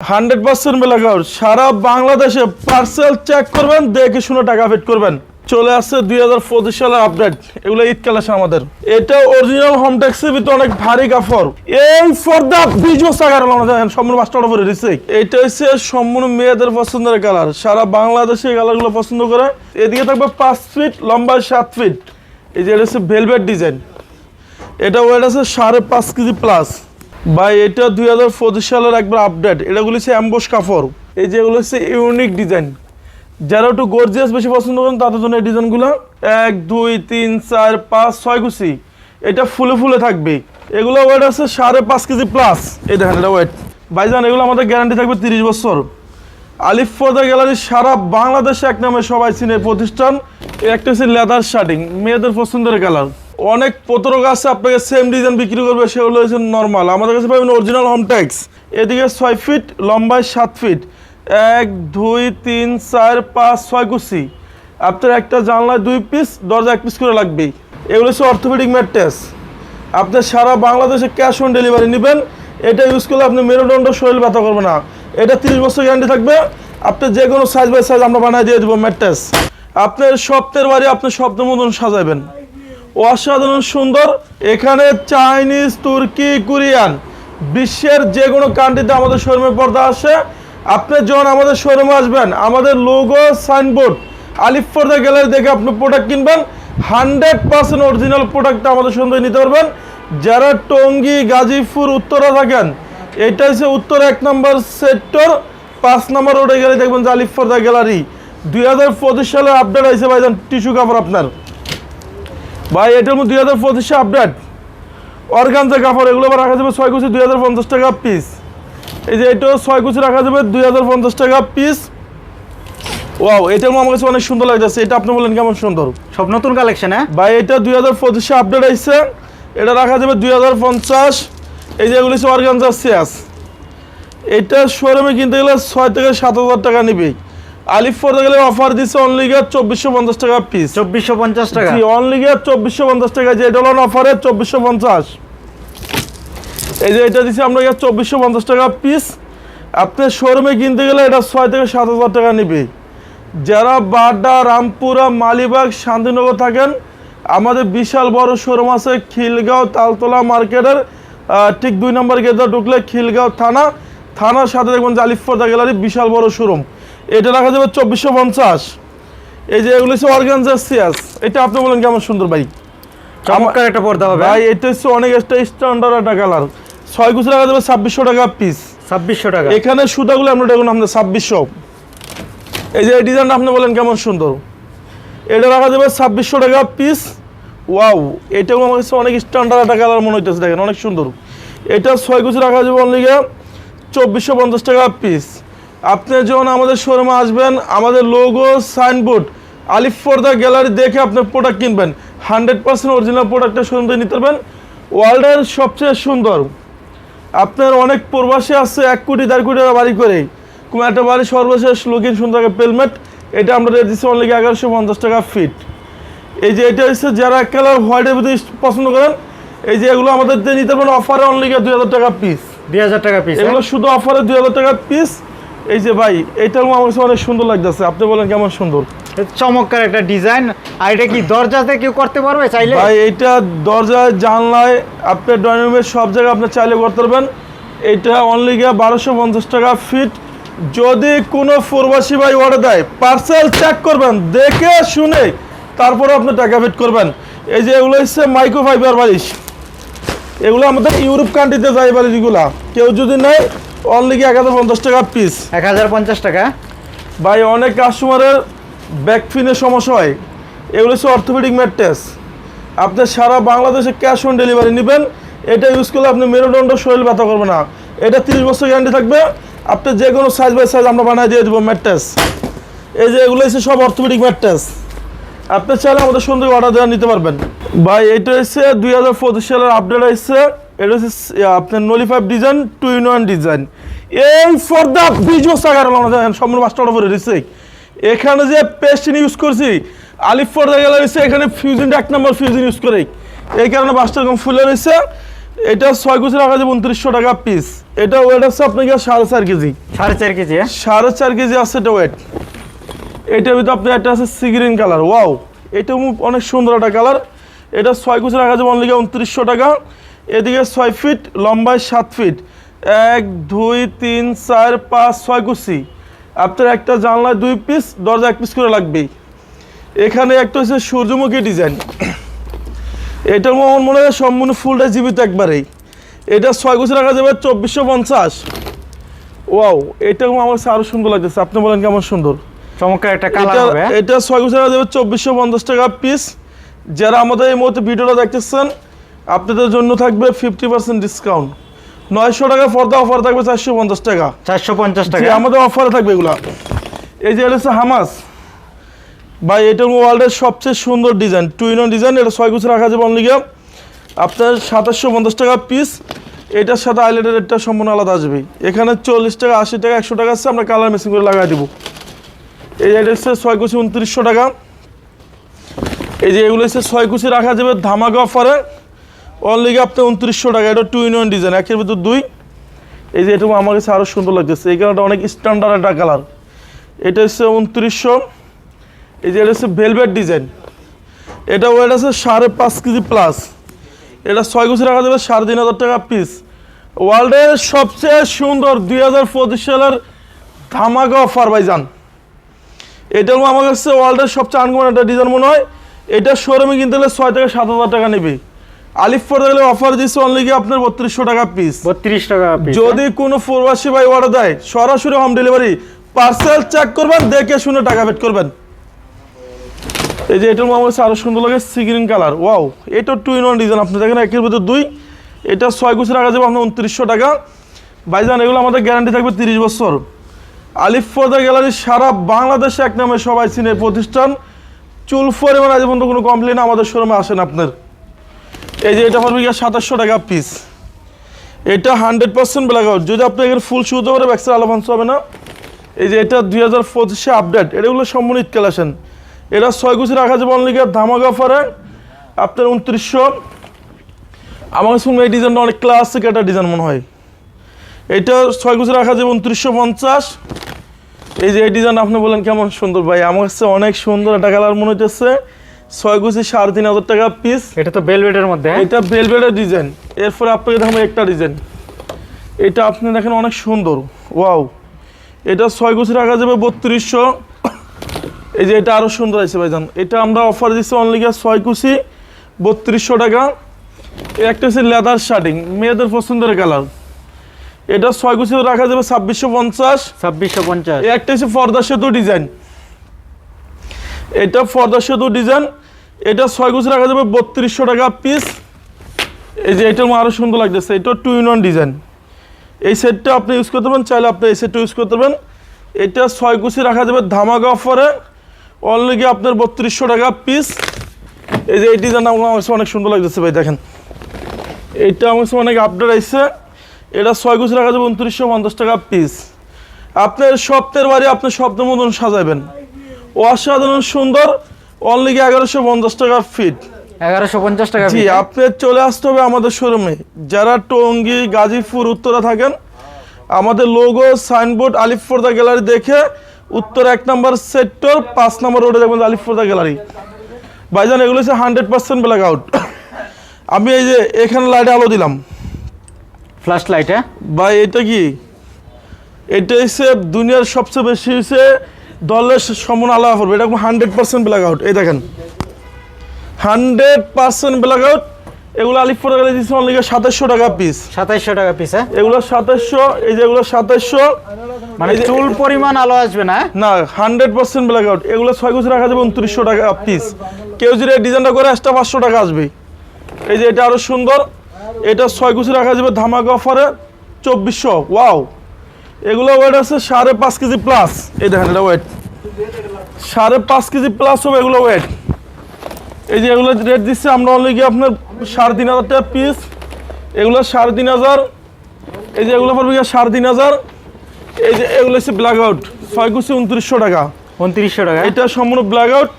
Hundred percent মেলাকাউট সারা বাংলাদেশে parcel check করবেন, দেখে শুনে টাকা পেড করবেন। চলে আসছে দুই হাজার পঁচিশ সালের আপডেট এগুলো ঈদ কালেকশন আমাদের। এটা অরিজিনাল হোম ট্যাক্সের ভিতরে অনেক ভারী কাপড়। এই ফর বিজনেস টাকার আমাদের সম্পূর্ণ পাঁচটা উপরে রিসিক এটা হচ্ছে সম্পূর্ণ মেয়েদের পছন্দের কালার সারা বাংলাদেশে কালারগুলো পছন্দ করে। এদিকে থাকবে পাঁচ ফিট লম্বা সাত ফিট এই যে এটা হচ্ছে ভেলভেট ডিজাইন এটা ওয়েট আছে সাড়ে পাঁচ কেজি প্লাস ভাই, এটা দুই হাজার পঁচিশ সালের একবার আপডেট এটাগুলো হচ্ছে অ্যাম্বোস কাপড়। এই যে এগুলো হচ্ছে ইউনিক ডিজাইন যারা একটু গর্জিয়াস বেশি পছন্দ করেন, তাদের জন্য এই ডিজাইনগুলো এক, দুই, তিন, চার, পাঁচ, ছয় কুচি। এটা ফুলে ফুলে থাকবে। এগুলো ওয়েট আছে সাড়ে পাঁচ কেজি প্লাস এই দেখেন এটা ওয়েট ভাইজান, এগুলো আমাদের গ্যারান্টি থাকবে তিরিশ বছর। আলিফ ফোদা গ্যালারি সারা বাংলাদেশে এক নামে সবাই চিনে প্রতিষ্ঠান। একটা হচ্ছে লেদার শার্টিং মেয়েদের পছন্দের কালার অনেক প্রতারক আছে, আপনাকে সেম ডিজাইন বিক্রি করবে, সেগুলো হচ্ছে নর্মাল আমাদের কাছে পাবেন অরিজিনাল হোম ট্যাক্স এদিকে ছয় ফিট লম্বায় সাত ফিট এক, দুই, তিন, চার, পাঁচ, ছয় কুচি। আপনার একটা জানলায় দুই পিস দরজা এক পিস করে লাগবেই। এগুলো হচ্ছে অর্থোপেডিক ম্যাট্রেস আপনি সারা বাংলাদেশে ক্যাশ অন ডেলিভারি নেবেন। এটা ইউজ করলে আপনি মেরুদণ্ড শরীর ব্যথা করবে না। এটা তিরিশ বছর গ্যারান্টি থাকবে। আপনি যে কোনো সাইজ বাই সাইজ আমরা বানিয়ে দিয়ে দেবো ম্যাট্রেস আপনার সপ্তাহের বাড়ি আপনি স্বপ্নের মতন সাজাবেন অসাধারণ সুন্দর। এখানে চাইনিজ, তুর্কি, কোরিয়ান, বিশ্বের যে কোনো কান্ট্রিতে আমাদের শোরুমে পর্দা আসে আপনি যখন আমাদের শোরুমে আসবেন, আমাদের লোগো সাইনবোর্ড আলিফ পর্দা গ্যালারি দেখে আপনি প্রোডাক্ট কিনবেন। হান্ড্রেড পার্সেন্ট অরিজিনাল প্রোডাক্টটা আমাদের সঙ্গে নিতে পারবেন। যারা টঙ্গী, গাজীপুর, উত্তরা থাকেন, এটা হচ্ছে উত্তর এক নম্বর সেক্টর পাঁচ নম্বর রোডে গেলে দেখবেন যে আলিফ পর্দা গ্যালারি দুই হাজার পঁচিশ সালে আপডেট হয়েছে ভাইজান, টিস্যু কাপড় আপনার। ভাই এটার মধ্যে দুই হাজার পঁচিশে আপডেট অর্গানজা কাপড় এগুলো রাখা যাবে ছয় কুচি দুই হাজার পঞ্চাশ টাকা পিস এই যে এটাও ছয় কুচি রাখা যাবে দুই হাজার পঞ্চাশ টাকা পিস ওয়াও এটার আমার কাছে অনেক সুন্দর লাগতেছে। এটা আপনি বলেন কেমন সুন্দর? সব নতুন কালেকশন হ্যাঁ? ভাই এটা দুই হাজার পঁচিশে আপডেট আসছে এটা রাখা যাবে দুই হাজার পঞ্চাশ। এই যে এগুলি হচ্ছে অর্গানজা সিয়াস এটা শোরুমে কিনতে গেলে ছয় থেকে সাত হাজার টাকা নিবে। আলিফ পড়তে গেলে অফার অনলি গিয়ে চব্বিশশো পঞ্চাশ টাকা পিস চব্বিশশো পঞ্চাশ টাকা। জি অনলি গিয়ে চব্বিশশো পঞ্চাশ টাকা যে এটা হলো অফারে চব্বিশশো পঞ্চাশ। এই যে এটা আমরা গিয়ে চব্বিশশো পঞ্চাশ টাকা পিস আপনি শোরুমে কিনতে গেলে এটা ছয় থেকে সাত হাজার টাকা নিবে। যারা বাড্ডা রামপুরা মালিবাগ শান্তিনগর থাকেন আমাদের বিশাল বড় শোরুম আছে খিলগাঁও তালতলা মার্কেটের ঠিক দুই নম্বর গেটে ঢুকলে খিলগাঁও থানা। থানার সাথে দেখবেন যে আলিফপর্দা গ্যালারি বিশাল বড় শোরুম এটা রাখা যাবে চব্বিশশো পঞ্চাশ। এই যে এগুলো হচ্ছে অর্গানজার সিয়াস। এটা আপনি বলেন কেমন সুন্দর বাইক চমৎকার একটা পর্দা হবে। ভাই এটা হচ্ছে অনেক একটা স্ট্যান্ডার্ড একটা কালার ছয় কুচি রাখা যাবে ছাব্বিশশো টাকা পিস ছাব্বিশশো টাকা। এখানে সুতাগুলো আমরা দেখুন আপনার ছাব্বিশশো। এই যে এই ডিজাইনটা আপনি বলেন কেমন সুন্দর। এটা রাখা যাবে ছাব্বিশশো টাকা পিস ওয়াও এটাও আমার কাছে অনেক স্ট্যান্ডার্ড একটা কালার মনে হইতেছে দেখেন অনেক সুন্দর। এটা ছয় কুচি রাখা যাবে অনলি চব্বিশশো পঞ্চাশ টাকা পিস আপনি যখন আমাদের শোরুমে আসবেন আমাদের logo signboard Alif Farda gallery দেখে আপনি প্রোডাক্ট কিনবেন। হান্ড্রেড পার্সেন্ট অরিজিনাল প্রোডাক্টটা শোরুম থেকে নিতে পারবেন। ওয়ার্ল্ডের সবচেয়ে সুন্দর। আপনার অনেক প্রবাসী আছে এক কোটি দেড় কোটি টাকা বাড়ি করে। কোনো একটা বাড়ি সর্বশেষ লুকিং সুন্দর পেলমেট এটা আমরা রেট দিচ্ছি অনলি এগারোশো পঞ্চাশ টাকা ফিট এই যে এটা হচ্ছে যারা কালার হোয়াইটের ভিতরে পছন্দ করেন এই যে এগুলো আমাদের দিয়ে নিতে পারেন অফারে অনলি দুই হাজার টাকা পিস দুই হাজার টাকা পিস এগুলো শুধু অফারে দুই হাজার টাকা পিস এই যে ভাই এইটার আমার কাছে অনেক সুন্দর লাগতেছে। আপনি বলেন কেমন সুন্দর? চমৎকার একটা ডিজাইন। আর এটা কি দরজাতে কেউ করতে পারবে চাইলে? ভাই এইটা দরজায় জানলায় আপনার ড্রয়িং রুমের সব জায়গায় আপনি চাইলে করতে পারবেন। এটা অনলি গিয়ে বারোশো পঞ্চাশ টাকা ফিট যদি কোনো প্রবাসী ভাই অর্ডার দেয় পার্সেল চেক করবেন দেখে শুনে তারপরে আপনি টাকা ফিট করবেন। এই যে এগুলো হচ্ছে মাইক্রো ফাইবার বালিশ। এগুলো আমাদের ইউরোপ কান্ট্রিতে যায় বালিশগুলা। কেউ যদি নেয় অনলি এক হাজার পঞ্চাশ টাকা পিস এক হাজার পঞ্চাশ টাকা। ভাই অনেক কাস্টমারের ব্যাক ফিনের সমস্যা হয়। এগুলো হচ্ছে অর্থোপেডিক ম্যাট্রেস আপনি সারা বাংলাদেশে ক্যাশ অন ডেলিভারি নেবেন। এটা ইউজ করলে আপনি মেরুদণ্ড শরীর ব্যথা করবে না। এটা তিরিশ বছর গ্যারান্টি থাকবে। আপনি যে কোনো সাইজ বাই সাইজ আমরা বানিয়ে দিয়ে দেবো ম্যাট্রেস এই যে এগুলো হচ্ছে সব অর্থোপেডিক ম্যাট্রেস আপনি চাইলে আমাদের সুন্দর অর্ডার দেওয়া নিতে পারবেন। ভাই এটা হচ্ছে দুই হাজার পঁচিশ সালের আপডেট আসছে এটা হচ্ছে আপনার নলি five design two in one design এই ফর দ্য বিজনেস টাকার সম্পূর্ণ মাস্টার উপরে দিচ্ছে এখানে যে পেস্টিন ইউজ করছি আলিফ ফর দ্য গ্যালারিছে এখানে ফিউজিন এক নম্বর ফিউজিন ইউজ করে। এই কারণে বাসটা এরকম ফুলে রয়েছে এটা ছয় কুচি রাখা যাবে উনত্রিশশো টাকা পিস এটা ওয়েট আছে আপনাকে সাড়ে চার কেজি। সাড়ে চার কেজি হ্যাঁ? সাড়ে চার কেজি আছে এটা ওয়েট এটার ভিতরে আপনার একটা আছে সি গ্রিন কালার ওয়াও এটা অনেক সুন্দর একটা কালার এটা ছয় কুচি রাখা যাবে অনলি উনত্রিশশো টাকা। এদিকে ছয় ফিট লম্বায় সাত ফিট। এক দুই তিন চার পাঁচ ছয় কুচি। আপনার একটা জানলায় দুই পিস দরজা এক পিস করে লাগবেই। এখানে একটা হচ্ছে সূর্যমুখী ডিজাইন এটার আমার মনে হয় সম্পূর্ণ ফুলটা জীবিত একবারেই। এটা ছয় কুচি রাখা যাবে চব্বিশশো পঞ্চাশ। ওয়াও এটা আমার কাছে আরও সুন্দর লাগতেছে। আপনি বলেন কেমন সুন্দর? চমৎকার একটা কালার এটা হবে? এটা ছয় কুচি রাখা যাবে চব্বিশশো পঞ্চাশ টাকা পিস যারা আমাদের এই মুহূর্তে ভিডিওটা দেখতেছেন আপনাদের জন্য থাকবে ফিফটি পার্সেন্ট ডিসকাউন্ট নয়শো টাকা ফর্দা অফার থাকবে চারশো পঞ্চাশ টাকা। চারশো পঞ্চাশ টাকা? আমাদের অফারে থাকবে এগুলা। এই যে এটা হচ্ছে হামাস। ভাই এটা ওয়ার্ল্ডের সবচেয়ে সুন্দর ডিজাইন টু ইন ডিজাইন এটা ছয় কুচি রাখা যাবে অনলি আপনার সাতাশশো পঞ্চাশ টাকা পিস এটার সাথে আইলেটের রেটটা সম্পূর্ণ আলাদা আসবে। এখানে চল্লিশ টাকা আশি টাকা একশো টাকা আছে আমরা কালার মেশিন করে লাগাই দেবো। এই যে এটা হচ্ছে ছয় কুচি উনত্রিশশো টাকা। এই যে এগুলো হচ্ছে ছয় কুচি রাখা যাবে ধামাকা অফারে অনলি আপনার উনত্রিশশো টাকা, এটা টু ইন ওয়ান ডিজাইন একের ভিতর দুই। এই যে এটা আমার কাছে আরও সুন্দর লাগতেছে। এই কালারটা অনেক স্ট্যান্ডার্ড একটা কালার এটা হচ্ছে উনত্রিশশো। এই যে এটা হচ্ছে ভেলভেট ডিজাইন এটা ওয়েট আছে সাড়ে পাঁচ কেজি প্লাস এটা ছয় কুচি রাখা যাবে সাড়ে তিন হাজার টাকা পিস ওয়ার্ল্ডের সবচেয়ে সুন্দর দুই হাজার পঁচিশ সালের ধামাকা অফার ভাইজান এটা আমার কাছে ওয়ার্ল্ডের সবচেয়ে আনকমন একটা ডিজাইন মনে হয়। এটা শোরুমে কিনতে গেলে ছয় থেকে সাত হাজার টাকা নেবে। আলিফ গেলে অফার দিচ্ছে অনলি আপনার বত্রিশশো টাকা পিস বত্রিশ টাকা যদি কোনো প্রবাসী ভাই অর্ডার দেয় সরাসরি হোম ডেলিভারি পার্সেল চেক করবেন দেখে শুনে টাকা পেড করবেন। এই যে এটার আমার কাছে আরও সুন্দর লাগে সিগ্রিন কালার ওয়াও এটা টু ইন ওয়ান ডিজাইন আপনি দেখেন একের ভিতর দুই এটা ছয় কুচি রাখা যাবে আপনার উনত্রিশশো টাকা। ভাইজান এগুলো আমাদের গ্যারান্টি থাকবে তিরিশ বছর। আলিফ ফোদা গ্যালারি সারা বাংলাদেশে এক নামে সবাই চিনে প্রতিষ্ঠান। চুল পরিমাণ আজ পর্যন্ত কোনো কমপ্লেন আমাদের শোরুমে আসেন আপনার। এই যে এটা পড়বে গিয়ে সাতাশশো টাকা পিস এটা হান্ড্রেড পার্সেন্ট ব্ল্যাক আউট যদি আপনি এখানে ফুল শুতে পারে ব্যাক্সের আলোভান্স হবে না। এই যে এটা দুই হাজার পঁচিশে আপডেট এটাগুলো সম্পূর্ণ ঈদ এটা ছয় কুচি রাখা যাবে অনলি ধামাকা অফারে আপনার উনত্রিশশো। আমার কাছে এই ডিজাইনটা অনেক ক্লাসিক একটা ডিজাইন মনে হয়। এটা ছয় কুচি রাখা যাবে উনত্রিশশো পঞ্চাশ। এই যে এই ডিজাইন আপনি বলেন কেমন সুন্দর ভাই। আমার কাছে অনেক সুন্দর একটা কালার মনে হইতেছে। ছয় কুচি সাড়ে তিন হাজার টাকা পিস এটা তো বেলভেটের মধ্যে হ্যাঁ? এটা ভেলভেটের ডিজাইন এরপরে আপনাকে দেখাবো একটা ডিজাইন এটা আপনি দেখেন অনেক সুন্দর। ওয়াও এটা ছয় গুছি রাখা যাবে বত্রিশশো। এই যে এটা আরও সুন্দর আছে ভাইজান। এটা আমরা অফার দিচ্ছি অনলি ছয় কুচি বত্রিশশো টাকা। একটা হচ্ছে লেদার শার্টিং মেয়েদের পছন্দের কালার এটা ছয় কুচি রাখা যাবে ছাব্বিশশো পঞ্চাশ। ছাব্বিশশো পঞ্চাশ। একটা হচ্ছে ফর্দা সেতু ডিজাইন এটা ফর্দা সেতু ডিজাইন এটা ছয় গুছ রাখা যাবে বত্রিশশো টাকা পিস এই যে এটা আরও সুন্দর লাগতেছে, এটা টু ইন ওয়ান ডিজাইন এই সেটটা আপনি ইউজ করতে পারেন চাইলে আপনি এই সেটটা ইউজ করতে পারেন এটা ছয় গুছি রাখা যাবে ধামাকা অফারে অনলি গিয়ে আপনার বত্রিশশো টাকা পিস এই যে এই ডিজাইন আমার কাছে অনেক সুন্দর লাগতেছে ভাই, দেখেন। এইটা আমার কাছে অনেক আপডেট আসছে এটা ছয় গুছি রাখা যাবে উনত্রিশশো পঞ্চাশ টাকা পিস আপনার সপ্তাহের বাড়ি আপনি স্বপ্নের মতন সাজাবেন অসাধারণ সুন্দর অনলি এগারোশো পঞ্চাশ টাকা ফিট এগারোশো পঞ্চাশ টাকা জি? আপনি চলে আসতে হবে আমাদের শোরুমে যারা টঙ্গী গাজীপুর উত্তরা থাকেন আমাদের লোগো সাইনবোর্ড আলিফর্দা গ্যালারি দেখে উত্তর এক নম্বর সেক্টর পাঁচ নম্বর রোডে দেখবেন আলিফর্দা গ্যালারি ভাইজান এগুলো হচ্ছে হান্ড্রেড পার্সেন্ট ব্ল্যাক আউট আমি এই যে এখানে লাইটে আলো দিলাম। ফ্ল্যাশ লাইট হ্যাঁ ভাই এটা কি? এটা হচ্ছে দুনিয়ার সবচেয়ে বেশি হচ্ছে দলের সমন আলাদা করবে। এটা হান্ড্রেড পার্সেন্ট ব্ল্যাক আউট এই দেখেন। হান্ড্রেড পার্সেন্ট ব্ল্যাক আউট এগুলো আলিপুর গেলে দিচ্ছে অনলি সাতাশশো টাকা পিস সাতাইশশো টাকা পিস হ্যাঁ? এগুলো সাতাশশো এই যে এগুলো সাতাশশো। মানে চুল পরিমাণ আলো আসবে না হ্যাঁ? না হান্ড্রেড পার্সেন্ট ব্ল্যাক আউট এগুলো ছয় গুছি রাখা যাবে উনত্রিশশো টাকা পিস কেউ যদি ডিজাইনটা করে এক্সট্রা পাঁচশো টাকা আসবে। এই যে এটা আরও সুন্দর। এটা ছয় গুছি রাখা যাবে ধামাকা অফারে চব্বিশশো। ওয়াও এগুলো ওয়েট আছে সাড়ে পাঁচ কেজি প্লাস এই দেখেন এটা ওয়েট সাড়ে পাঁচ কেজি প্লাস হবে এগুলো ওয়েট এই যে এগুলো রেট দিচ্ছে আমরা অনলি গিয়ে আপনার সাড়ে তিন হাজার টাকা পিস এগুলো সাড়ে তিন হাজার। এই যে এগুলো পড়বে সাড়ে তিন হাজার। এই যে এগুলো হচ্ছে ব্ল্যাক আউট ছয় কুচি উনত্রিশশো টাকা। উনত্রিশশো টাকা? এটা সম্পূর্ণ ব্ল্যাক আউট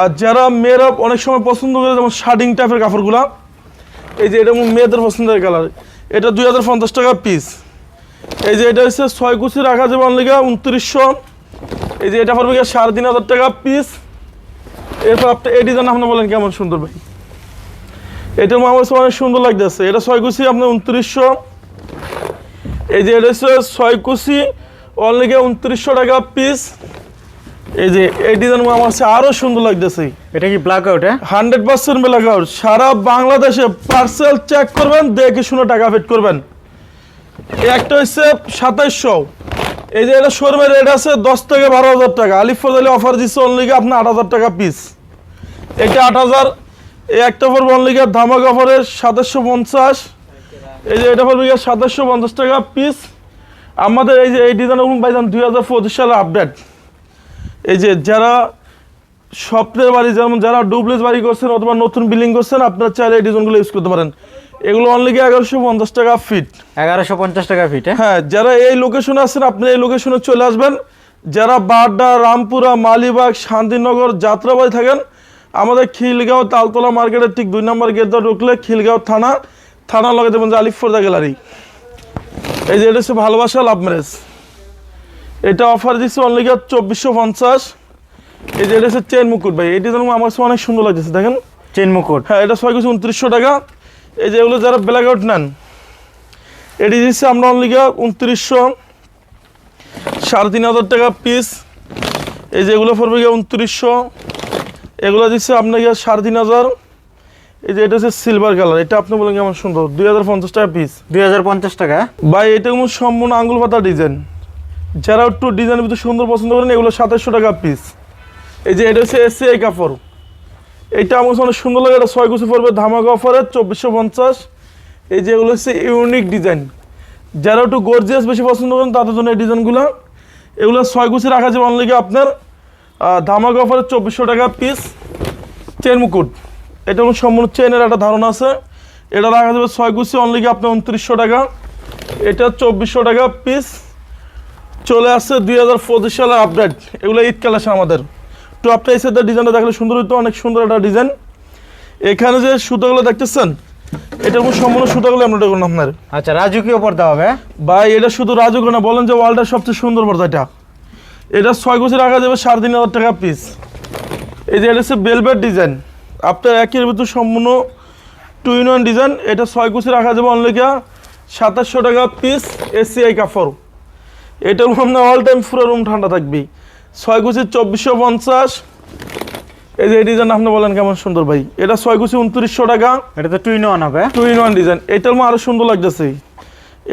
আর যারা মেয়েরা অনেক সময় পছন্দ করে যেমন শার্টিং টাইপের কাপড়গুলা এই যে এটা মেয়েদের পছন্দের কালার এটা দুই হাজার পঞ্চাশ টাকা পিস এই যে এটা হচ্ছে ছয় কুচি রাখা যাবে অনলিগা উনত্রিশশো। এই যে এটা পড়বে গিয়ে সাড়ে তিন হাজার টাকা পিস এরপর আপনি এই ডিজাইন আপনি বলেন কেমন সুন্দর ভাই। এটা আমার অনেক সুন্দর লাগতেছে। এটা ছয় কুচি আপনার উনত্রিশশো। এই যে এটা হচ্ছে ছয় কুচি অনলিগে উনত্রিশশো টাকা পিস এই যে এই ডিজাইন আমার কাছে আরও সুন্দর লাগতেছে। এটা কি ব্ল্যাক আউট হ্যাঁ? হান্ড্রেড পার্সেন্ট বেলাকাউট সারা বাংলাদেশে পার্সেল চেক করবেন দেখে শুনে টাকা পেড করবেন। একটা হচ্ছে সাতাইশশো। এই যে এটা শোরুমের রেট আছে দশ থেকে বারো হাজার টাকা। আলিফ অফার দিচ্ছে অনলিকে আপনার আট হাজার টাকা পিস এটা আট হাজার। এই একটা পড়বে অনলিকে ধামাক অফারের সাতাশশো পঞ্চাশ। এই যে এটা পড়বে সাতাশশো পঞ্চাশ টাকা পিস আমাদের এই যে এই ডিজাইন পাইছেন দুই হাজার পঁচিশ সালে আপডেট এই যে যারা স্বপ্নের বাড়ি, যেমন যারা ডুপ্লেস বাড়ি করছেন অথবা নতুন বিল্ডিং করছেন, আপনারা চাইলে এই ডিজাইনগুলো ইউজ করতে পারেন। এগুলো অনলি এগারোশো পঞ্চাশ টাকা ফিট এগারোশো পঞ্চাশ টাকা ফিট হ্যাঁ? হ্যাঁ যারা এই লোকেশনে আছেন আপনি এই লোকেশনে চলে আসবেন। যারা বাড্ডা রামপুরা মালিবাগ শান্তিনগর যাত্রাবাড়ি থাকেন আমাদের খিলগাঁও তালতলা মার্কেটের ঠিক দুই নম্বর গেট দিয়ে ঢুকলে খিলগাঁও থানা থানার লগে দেবেন যে আলিফর্দা গ্যালারি। এই যে এটা হচ্ছে ভালোবাসা লাভ ম্যারেজ। এটা অফার দিচ্ছে অনলি গিয়ে চব্বিশশো পঞ্চাশ। এই যে এটা হচ্ছে চেন মুকুট ভাই। এই ডিজাইন আমার কাছে অনেক সুন্দর লাগতেছে দেখেন। চেন মুকুট? হ্যাঁ এটা ছয় কিছু উনত্রিশশো টাকা। এই যে এগুলো যারা ব্ল্যাক আউট নেন এটি দিচ্ছে আমরা অনলি গিয়ে উনত্রিশশো সাড়ে তিন হাজার টাকা পিস এই যে এগুলো পড়বে গিয়ে উনত্রিশশো। এগুলো দিচ্ছে আপনার গিয়ে সাড়ে তিন হাজার। এই যে এটা হচ্ছে সিলভার কালার এটা আপনি বলেন কেমন সুন্দর? দুই হাজার পঞ্চাশ টাকা পিস দুই হাজার পঞ্চাশ টাকা? ভাই এটা কোনো সম্পূর্ণ আঙ্গুল পাতা ডিজাইন যারা একটু ডিজাইনের ভিতরে সুন্দর পছন্দ করেন এগুলো সাতাশশো টাকা পিস এই যে এটা হচ্ছে এসি কাপড়। এটা আমার অনেক সুন্দর লাগে, এটা ছয় কুচি পড়বে ধামাকা অফারে চব্বিশশো পঞ্চাশ। এই যে এগুলো হচ্ছে ইউনিক ডিজাইন যারা একটু গর্জিয়াস বেশি পছন্দ করেন, তাদের জন্য এই ডিজাইনগুলো এগুলো ছয় কুচি রাখা যাবে অনলিকে আপনার ধামাকা অফারে চব্বিশশো টাকা পিস চেন মুকুট। এটা কোনো সম্পূর্ণ চেনের একটা ধারণা আছে। এটা রাখা যাবে ছয় কুচি অনলিকে আপনার উনত্রিশশো টাকা। এটা চব্বিশশো টাকা পিস চলে আসছে দুই হাজার পঁচিশ সালের আপডেট এগুলো ঈদ কালেকশন আমাদের। এই সেটের ডিজাইনটা দেখলে সুন্দর হইতো অনেক সুন্দর একটা ডিজাইন এখানে যে সুতোগুলো দেখতেছেন এটা কোনো সম্পূর্ণ সুতোগুলো আমরা এটা করুন আপনার আচ্ছা রাজকীয় পর্দা হবে? ভাই এটা শুধু রাজুক না বলেন যে ওয়ার্ল্ডের সবচেয়ে সুন্দর পর্দা এটা। এটা ছয় কুচি রাখা যাবে সাড়ে তিন হাজার টাকা পিস এই যে এটা হচ্ছে বেলভেট ডিজাইন আপনার একের ভিতর সম্পূর্ণ টু ইন ওয়ান ডিজাইন এটা ছয় কুচি রাখা যাবে অনলিকা সাতাশশো টাকা পিস এসিআই কাপড়। এটা আপনার অল টাইম পুরো রুম ঠান্ডা থাকবে ছয় কুচি চব্বিশশো পঞ্চাশ। এই যে এই ডিজাইন আপনি বলেন কেমন সুন্দর ভাই। এটা ছয় কুচি উনত্রিশশো টাকা। এটা তো টুইন ওয়ান হবে। হ্যাঁ? টু ওয়ান ডিজাইন এটার মধ্যে আরও সুন্দর লাগতেছে।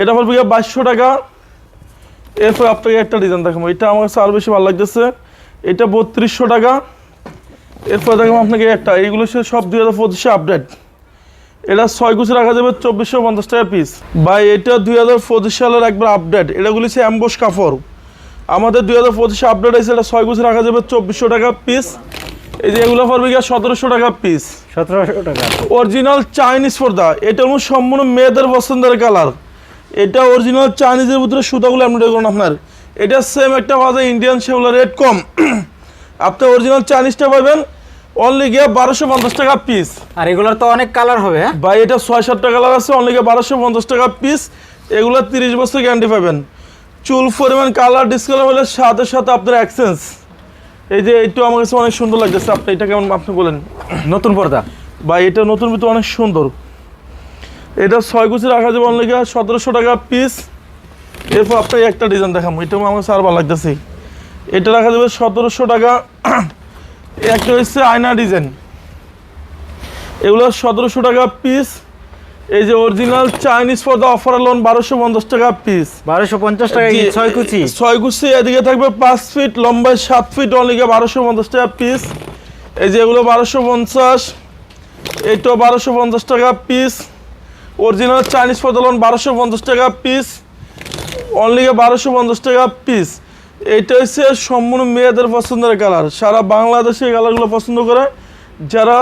এটা পড়বে গিয়ে বাইশশো টাকা। এরপর আপনাকে একটা ডিজাইন দেখাবো। এটা আমার কাছে আরও বেশি ভালো লাগতেছে। এটা বত্রিশশো টাকা। এরপর দেখাবো আপনাকে একটা। এইগুলো সে সব দুই হাজার পঁচিশে আপডেট এটা ছয় কুচি রাখা যাবে চব্বিশশো পঞ্চাশ টাকা পিস ভাই এটা দুই হাজার পঁচিশ সালের একবার আপডেট এটাগুলি হচ্ছে অ্যাম্বোস কাপড়। আমাদের দুই হাজার পঁচিশে আপডেট আছে এটা ছয় কুচি রাখা যাবে চব্বিশশো টাকা পিস এই যে এগুলো পড়বে গিয়ে সতেরোশো টাকা পিস সতেরোশো টাকা অরিজিনাল চাইনিজ পর্দা এটা হল সম্পূর্ণ মেয়েদের পছন্দের কালার এটা অরিজিনাল চাইনিজের ভিতরে সুতাগুলো আপনি করুন আপনার। এটা সেম একটা বাজে ইন্ডিয়ান সেগুলো রেট কম। আপনি অরিজিনাল চাইনিজটা পাবেন অনলি গিয়ে বারোশো পঞ্চাশ টাকা পিস আর এগুলোর তো অনেক কালার হবে হ্যাঁ? বা এটা ছয় সাতটা কালার আছে অনলি গিয়ে বারোশো পঞ্চাশ টাকা পিস এগুলো তিরিশ বছর গ্যারান্টি পাবেন। চুল পরিমাণ কালার ডিসকালার হলে সাথে সাথে আপনার এক্সচেঞ্জ এই যে এইটা আমার কাছে অনেক সুন্দর লাগতেছে। আপনি এটা কেমন আপনি বলেন? নতুন পর্দা? বা এটা নতুন ভিতরে অনেক সুন্দর। এটা ছয় কুচি রাখা যাবে অনলি সতেরোশো টাকা পিস এরপর আপনাকে একটা ডিজাইন দেখাবো। এটা আমার কাছে আর ভালো লাগতেছে। এটা রাখা যাবে সতেরোশো টাকা। একটা হচ্ছে আয়না ডিজাইন এগুলো সতেরোশো টাকা পিস এই যে original Chinese for the offer loan বারোশো পঞ্চাশ টাকা পিস বারোশো পঞ্চাশ টাকা কি ছয় কুচি? ছয় কুচি এদিকে থাকবে পাঁচ ফিট লম্বায় সাত ফিট অনলিকে বারোশো পঞ্চাশ টাকা পিস এই যে এগুলো বারোশো পঞ্চাশ এইটাও বারোশো পঞ্চাশ টাকা পিস অরিজিনাল চাইনিজ পদলন বারোশো পঞ্চাশ টাকা পিস অনলিকে বারোশো পঞ্চাশ টাকা পিস এইটা হচ্ছে সম্পূর্ণ মেয়েদের পছন্দের কালার সারা বাংলাদেশে কালারগুলো পছন্দ করে। যারা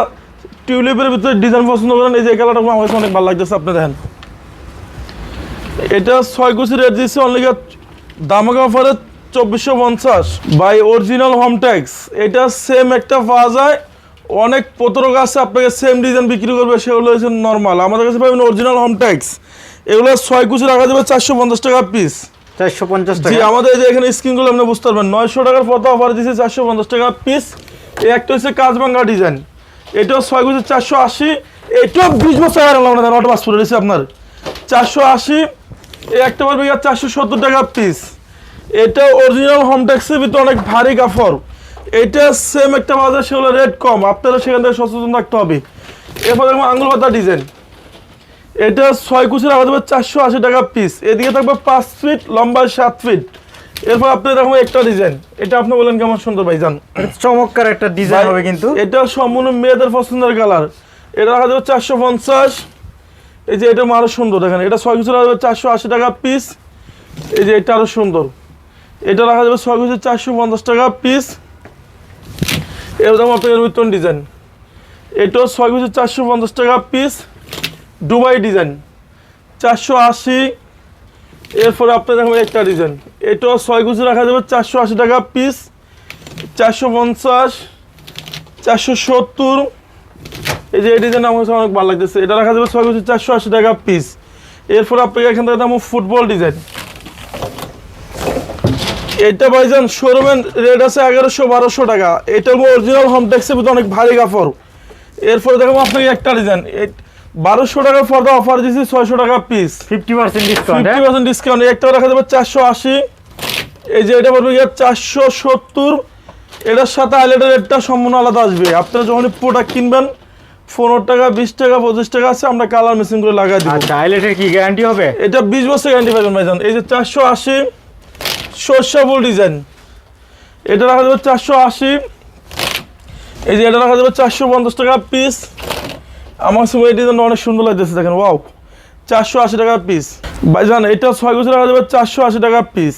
টিউলিপের ভিতরে ডিজাইন পছন্দ করেন এই যে কালারটা আমার কাছে অনেক ভালো লাগতেছে আপনি দেখেন। এটা ছয় কুচি রেট দিচ্ছে অনলি দামাকা অফারে চব্বিশশো পঞ্চাশ বাই অরিজিনাল হোম ট্যাক্স এটা সেম একটা পাওয়া যায় অনেক প্রতারক আছে আপনাকে সেম ডিজাইন বিক্রি করবে সেগুলো হচ্ছে নর্মাল আমাদের কাছে পাবেন অরিজিনাল হোম ট্যাক্স এগুলো ছয় কুচি রাখা যাবে চারশো পঞ্চাশ টাকা পিস চারশো পঞ্চাশ জি টাকা আমাদের এই যে এখানে স্ক্রিনগুলো আপনি বুঝতে পারবেন। নয়শো টাকার পথে অফার দিচ্ছে চারশো পঞ্চাশ টাকা পিস এই একটা হচ্ছে কাজবাঙ্গা ডিজাইন এটাও ছয় কুচি চারশো আশি, এটাও বিশ বছর অটো পাসপোর্ট রয়েছে আপনার। চারশো আশি, এই একটা পারবে চারশো সত্তর টাকা পিস এটা অরিজিনাল হোম ট্যাক্সের ভিতরে অনেক ভারী কাপড়। এটা সেম একটা বাজার সেগুলো রেট কম। আপনারা সেখান থেকে সচেতন থাকতে হবে। এরপর দেখব আঙুল পাতা ডিজাইন এটা ছয় কুচি রাখা যাবে চারশো আশি টাকা পিস এদিকে থাকবে পাঁচ ফিট লম্বা সাত ফিট এরপর আপনি দেখব একটা ডিজাইন এটা আপনি বলেন কেমন সুন্দর ভাইজান। এটা চমৎকার একটা ডিজাইন হবে কিন্তু। এটা সম্পূর্ণ মেয়েদের পছন্দের কালার এটা রাখা যাবে চারশো পঞ্চাশ। এই যে এটা আরও সুন্দর দেখেন এটা ছয় কুচি রাখা যাবে চারশো আশি টাকা পিস এই যে এটা আরও সুন্দর। এটা রাখা যাবে ছয় কুচি চারশো পঞ্চাশ টাকা পিস এবার দেখো আপনার নতুন ডিজাইন এটাও ছয় কুচি চারশো পঞ্চাশ টাকা পিস দুবাই ডিজাইন চারশো আশি। এরপরে আপনার দেখবেন একটা ডিজাইন এটাও ছয় কুচি রাখা যাবে চারশো আশি টাকা পিস চারশো পঞ্চাশ চারশো সত্তর। এই যে এই ডিজাইন আমার অনেক ভালো লাগতেছে। এটা রাখা যাবে ছয় কুচি চারশো আশি টাকা পিস এরপর আপনাকে এখান থেকে নামো ফুটবল ডিজাইন এটা ভাইজান শোরুমের রেট আছে এগারোশো বারোশো টাকা। এটা অরিজিনাল হোম ট্যাক্সের ভিতরে অনেক ভারী কাপড়। এরপরে দেখো আপনাকে একটা ডিজাইন বারোশো টাকার পর্দা অফার দিয়েছি ছয়শো টাকা piece fifty percent discount fifty percent discount একটা রাখা যাবে চারশো আশি। এই যে এটা পড়বে গিয়ে চারশো সত্তর এটার সাথে আইলেটের রেটটা সম্পূর্ণ আলাদা আসবে। আপনারা যখন প্রোডাক্ট কিনবেন পনেরো টাকা বিশ টাকা পঁচিশ টাকা আছে আমরা কালার মেশিন করে লাগাই দিব। আচ্ছা আইলেটের কি গ্যারান্টি হবে? এটা বিশ বছর গ্যারান্টি পাবেন ভাইজান। এই যে চারশো আশি সর্ষাবুল ডিজাইন এটা রাখা যাবে চারশো আশি এই যে এটা রাখা যাবে চারশো পঞ্চাশ টাকা পিস আমার সময় এই ডিজাইনটা অনেক সুন্দর লাগতেছে দেখেন ওয়াও চারশো আশি টাকা পিস ভাইজান এটা ছয় বছর রাখা যাবে চারশো আশি টাকা পিস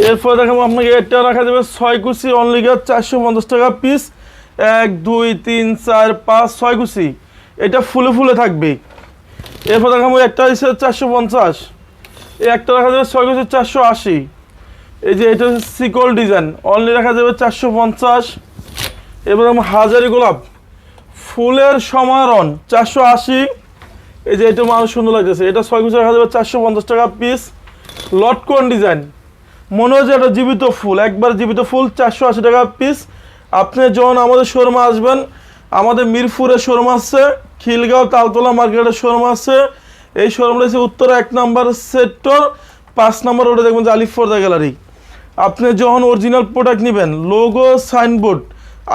এরপরে দেখাবো আপনাকে এটা রাখা যাবে ছয় কুচি অনলি গিয়ে চারশো পঞ্চাশ টাকা পিস এক, দুই, তিন, চার, পাঁচ, ছয় কুচি এটা ফুলে ফুলে থাকবে। এরপর দেখাবো একটা হচ্ছে চারশো পঞ্চাশ। একটা রাখা যাবে ছয় কুচি চারশো আশি। এই যে এটা হচ্ছে সিকল ডিজাইন অনলি রাখা যাবে চারশো পঞ্চাশ। এবার দেখব হাজারি গোলাপ। ফুলের সমারণ, চারশো আশি। এই যে এটা মানুষ সুন্দর লাগতেছে। এটা ছয় কুচি রাখা যাবে চারশো পঞ্চাশ টাকা পিস লটকন ডিজাইন মনে হচ্ছে একটা জীবিত ফুল। একবার জীবিত ফুল, চারশো আশি টাকা পিস আপনি যখন আমাদের শোরুমে আসবেন, আমাদের মিরপুরের শোরুম আছে, খিলগাঁও তালতলা মার্কেটের শোরুম আছে। এই শোরুমটা রয়েছে উত্তর এক নম্বর সেক্টর পাঁচ নম্বর রোডে দেখবেন যে আলিফ ফর্দা গ্যালারি আপনি যখন অরিজিনাল প্রোডাক্ট নেবেন logo signboard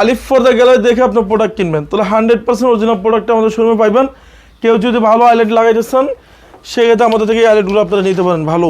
Alif Farda gallery দেখে আপনি প্রোডাক্ট কিনবেন। তাহলে হান্ড্রেড পার্সেন্ট অরিজিনাল প্রোডাক্ট আমাদের শোরুমে পাইবেন। কেউ যদি ভালো আইলেট লাগাইতে চান সেক্ষেত্রে আমাদের থেকে আইলেটগুলো আপনারা নিতে পারেন ভালো।